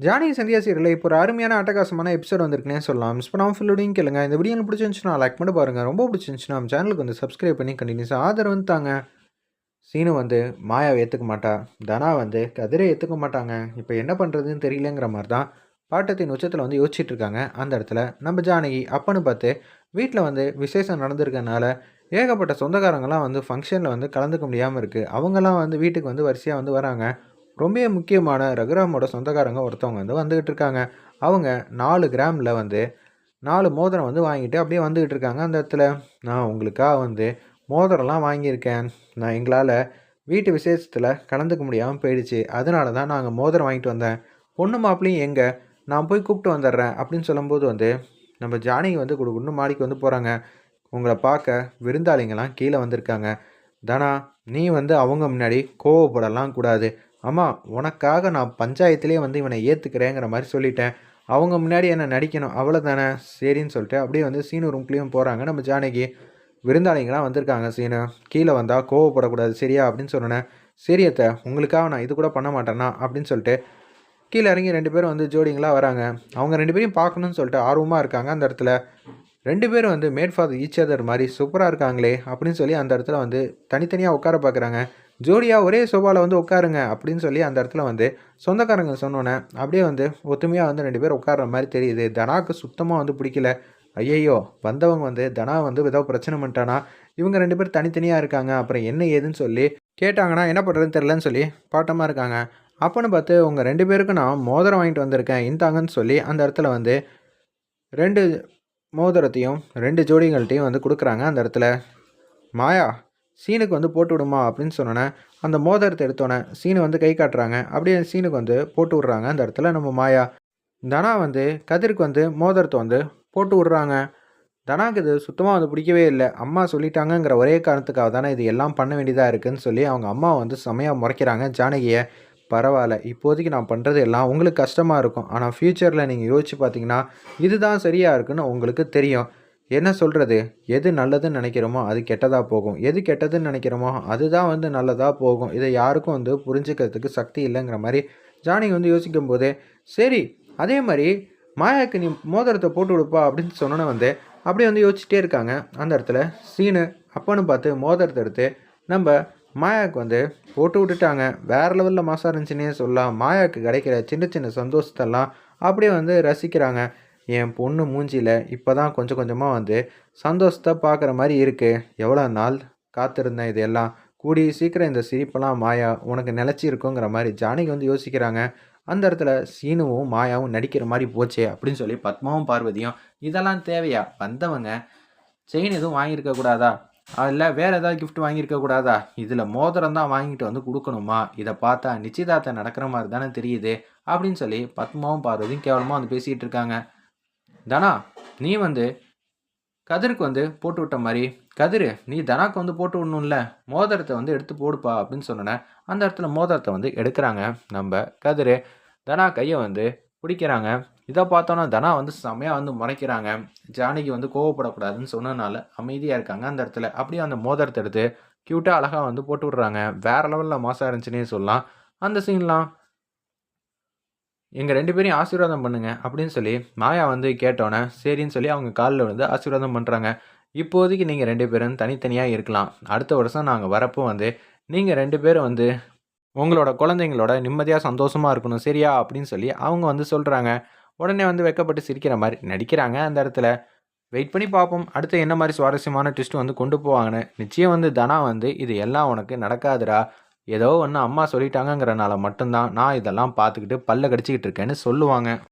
Johnny Sandhya சீரியலில் இப்போ ஒரு அருமையான அட்டகாசமான எபிசோட் வந்திருக்குனே சொல்லலாம். மிஸ் பண்ணாமல் ஃபுல்லோடையும் கேளுங்க. இந்த வீடியோ பிடிச்சிருந்துச்சுன்னா லைக் பண்ணி பாருங்கள் ரொம்ப பிடிச்சிருந்துச்சுன்னா நம்ம சேனலுக்கு வந்து சப்ஸ்கிரைப் பண்ணி கண்டினியூஸாக ஆதரவு வந்து தாங்க. சீனு வந்து மாயாவை ஏற்றுக்க மாட்டா. தனா வந்து கதிரை ஏற்றுக்க மாட்டாங்க. இப்போ என்ன பண்ணுறதுன்னு தெரியலங்கிற மாதிரி தான் பாட்டத்தின் உச்சத்தில் வந்து யோசிச்சுட்டு இருக்காங்க. அந்த இடத்துல நம்ம ஜானகி அப்பன்னு பார்த்து வீட்டில் வந்து விசேஷம் நடந்திருக்கனால ஏகப்பட்ட சொந்தக்காரங்களாம் வந்து ஃபங்க்ஷனில் வந்து கலந்துக்க முடியாமல் இருக்குது அவங்கெல்லாம் வந்து வீட்டுக்கு வந்து வரிசையாக வந்து வராங்க. ரொம்ப முக்கியமான ரகுராமோட சொந்தக்காரங்க ஒருத்தவங்க வந்து வந்துக்கிட்டு இருக்காங்க. அவங்க நாலு கிராமில் வந்து நாலு மோதிரம் வந்து வாங்கிட்டு அப்படியே வந்துக்கிட்டு இருக்காங்க. அந்த இடத்துல நான் உங்களுக்காக வந்து மோதிரம்லாம் வாங்கியிருக்கேன். நான் எங்களால் வீட்டு விசேஷத்தில் கலந்துக்க முடியாமல் போயிடுச்சு. அதனால தான் நாங்கள் மோதிரம் வாங்கிட்டு வந்தேன். பொண்ணு மாப்பிளையும் எங்கே? நான் போய் கூப்பிட்டு வந்துடுறேன் அப்படின்னு சொல்லும்போது வந்து நம்ம ஜானகி வந்து குடுக்குன்னு மாடிக்கு வந்து போகிறாங்க உங்களை பார்க்க விருந்தாளிங்கெல்லாம் கீழே வந்திருக்காங்க. தனா நீ வந்து அவங்க முன்னாடி கோவப்படலாம் கூடாது. அம்மா உனக்காக நான் பஞ்சாயத்துலேயே வந்து இவனை ஏற்றுக்கிறேங்கிற மாதிரி சொல்லிட்டேன். அவங்க முன்னாடி என்ன நடிக்கணும் அவ்வளோதானே சரின்னு சொல்லிட்டு அப்படியே வந்து சீனு ரூம்குள்ளேயும் போகிறாங்க நம்ம ஜானகி விருந்தாளிங்களாம் வந்திருக்காங்க சீனு. கீழே வந்தால் கோவப்படக்கூடாது சரியா? அப்படின்னு சொன்னேன் சரியத்த உங்களுக்காக நான் இது கூட பண்ண மாட்டேன்னா? அப்படின்னு சொல்லிட்டு கீழே இறங்கி ரெண்டு பேரும் வந்து ஜோடிங்களாக வராங்க. அவங்க ரெண்டு பேரையும் பார்க்கணுன்னு சொல்லிட்டு ஆர்வமாக இருக்காங்க அந்த இடத்துல. ரெண்டு பேரும் வந்து மேட் ஃபார் ஈச் அதர் மாதிரி சூப்பராக இருக்காங்களே அப்படின்னு சொல்லி அந்த இடத்துல வந்து தனித்தனியாக உட்கார பார்க்குறாங்க. ஜோடியாக ஒரே சோபாவில் வந்து உட்காருங்க அப்படின்னு சொல்லி அந்த இடத்துல வந்து சொந்தக்காரங்க சொன்னோன்னே அப்படியே வந்து ஒத்துமையாக வந்து ரெண்டு பேர் உட்கார்ற மாதிரி தெரியுது. தனாக்கு சுத்தமாக வந்து பிடிக்கல. ஐயையோ வந்தவங்க வந்து தனா வந்து ஏதோ பிரச்சனை பண்ணிட்டானா? இவங்க ரெண்டு பேர் தனித்தனியாக இருக்காங்க. அப்புறம் என்ன ஏதுன்னு சொல்லி கேட்டாங்கன்னா என்ன பண்ணுறதுன்னு தெரிலன்னு சொல்லி பாட்டமாக இருக்காங்க. அப்போன்னு பார்த்து உங்கள் ரெண்டு பேருக்கும் நான் மோதிரம் வாங்கிட்டு வந்திருக்கேன் இந்தாங்கன்னு சொல்லி அந்த இடத்துல வந்து ரெண்டு மோதிரத்தையும் ரெண்டு ஜோடிகள்கிட்டையும் வந்து கொடுக்குறாங்க அந்த இடத்துல. மாயா சீனுக்கு வந்து போட்டு விடுமா அப்படின்னு சொன்னோன்னே அந்த மோதிரத்தை எடுத்தோன்னே சீனு வந்து கை காட்டுறாங்க. அப்படியே சீனுக்கு வந்து போட்டு விட்றாங்க அந்த இடத்துல நம்ம மாயா. தனா வந்து கதிருக்கு வந்து மோதிரத்தை வந்து போட்டு விட்றாங்க. தனாக்கு இது சுத்தமாக வந்து பிடிக்கவே இல்லை. அம்மா சொல்லிட்டாங்கங்கிற ஒரே காரணத்துக்காக தானே இது எல்லாம் பண்ண வேண்டியதாக இருக்குதுன்னு சொல்லி அவங்க அம்மா வந்து செமையாக முறைக்கிறாங்க. ஜானகியை பரவாயில்ல இப்போதைக்கு நான் பண்ணுறது எல்லாம் உங்களுக்கு கஷ்டமாக இருக்கும். ஆனால் ஃப்யூச்சரில் நீங்கள் யோசிச்சு பார்த்தீங்கன்னா இதுதான் சரியாக இருக்குன்னு உங்களுக்கு தெரியும். என்ன சொல்கிறது எது நல்லதுன்னு நினைக்கிறோமோ அது கெட்டதாக போகும். எது கெட்டதுன்னு நினைக்கிறோமோ அதுதான் வந்து நல்லதாக போகும். இதை யாருக்கும் வந்து புரிஞ்சுக்கிறதுக்கு சக்தி இல்லைங்கிற மாதிரி ஜானி வந்து யோசிக்கும் போதே சரி அதே மாதிரி மாயாவுக்கு நீ மோதிரத்தை போட்டு கொடுப்பா அப்படின்னு சொன்னோன்னே வந்து அப்படியே வந்து யோசிச்சுட்டே இருக்காங்க. அந்த இடத்துல சீனு அப்பன்னு பார்த்து மோதிரத்தை எடுத்து நம்ம மாயாவுக்கு வந்து போட்டு விட்டுட்டாங்க. வேறு லெவலில் மாசாக இருந்துச்சுன்னே சொல்லலாம். மாயாவுக்கு கிடைக்கிற சின்ன சின்ன சந்தோஷத்தெல்லாம் அப்படியே வந்து ரசிக்கிறாங்க. என் பொண்ணு மூஞ்சியில் இப்போ தான் கொஞ்சம் கொஞ்சமாக வந்து சந்தோஷத்தை பார்க்குற மாதிரி இருக்குது எவ்வளோ நாள் காத்திருந்தேன் இது எல்லாம் கூடிய சீக்கிரம் இந்த சிரிப்பெல்லாம் மாயா உனக்கு நிலச்சி இருக்குங்கிற மாதிரி ஜானகி வந்து யோசிக்கிறாங்க. அந்த இடத்துல சீனுவும் மாயாவும் நடிக்கிற மாதிரி போச்சே அப்படின்னு சொல்லி பத்மாவும் பார்வதியும் இதெல்லாம் தேவையா? வந்தவங்க செயின் எதுவும் வாங்கியிருக்க கூடாதா? இல்லை வேறு ஏதாவது கிஃப்ட் வாங்கியிருக்க கூடாதா? இதில் மோதிரம் தான் வாங்கிட்டு வந்து கொடுக்கணுமா? இதை பார்த்தா நிச்சயதார்த்தம் நடக்கிற மாதிரி தானே தெரியுது? அப்படின்னு சொல்லி பத்மாவும் பார்வதியும் கேவலமாக வந்து பேசிகிட்டு இருக்காங்க. தனா நீ வந்து கதிருக்கு வந்து போட்டு விட்ட மாதிரி கதிர் நீ தனாக்கு வந்து போட்டு விடணும்ல மோதிரத்தை வந்து எடுத்து போடுப்பா அப்படின்னு சொன்னேன் அந்த இடத்துல மோதிரத்தை வந்து எடுக்கிறாங்க. நம்ம கதிர் தனா கையை வந்து பிடிக்கிறாங்க. இதை பார்த்தோன்னா தனா வந்து செம்மையாக வந்து முறைக்கிறாங்க. ஜானகி வந்து கோவப்படக்கூடாதுன்னு சொன்னதுனால அமைதியாக இருக்காங்க அந்த இடத்துல. அப்படியே அந்த மோதிரத்தை எடுத்து க்யூட்டாக அழகாக வந்து போட்டு விட்றாங்க. வேறு லெவலில் மாசாக இருந்துச்சுன்னே சொல்லலாம். அந்த சீன்லாம் எங்கள் ரெண்டு பேரையும் ஆசீர்வாதம் பண்ணுங்க அப்படின்னு சொல்லி மாயா வந்து கேட்டோன்னே சரின்னு சொல்லி அவங்க காலில் வந்து ஆசீர்வாதம் பண்ணுறாங்க இப்போதைக்கு நீங்கள் ரெண்டு பேரும் தனித்தனியாக இருக்கலாம். அடுத்த வருஷம் நாங்கள் வரப்போ வந்து நீங்கள் ரெண்டு பேரும் வந்து உங்களோட குழந்தைங்களோட நிம்மதியாக சந்தோஷமாக இருக்கணும் சரியா? அப்படின்னு சொல்லி அவங்க வந்து சொல்கிறாங்க உடனே வந்து வெக்கப்பட்டு சிரிக்கிற மாதிரி நடிக்கிறாங்க அந்த இடத்துல. வெயிட் பண்ணி பார்ப்போம். அடுத்து என்ன மாதிரி சுவாரஸ்யமான ட்விஸ்ட் வந்து கொண்டு போவாங்கன்னு. நிச்சயம் வந்து தனா வந்து இது எல்லாம் உனக்கு நடக்காதுடா. ஏதோ ஒன்று அம்மா சொல்லிட்டாங்கங்கிறனால மட்டும்தான் நான் இதெல்லாம் பார்த்துக்கிட்டு பல்ல கடிச்சிக்கிட்டு இருக்கேன்னு சொல்லுவாங்க.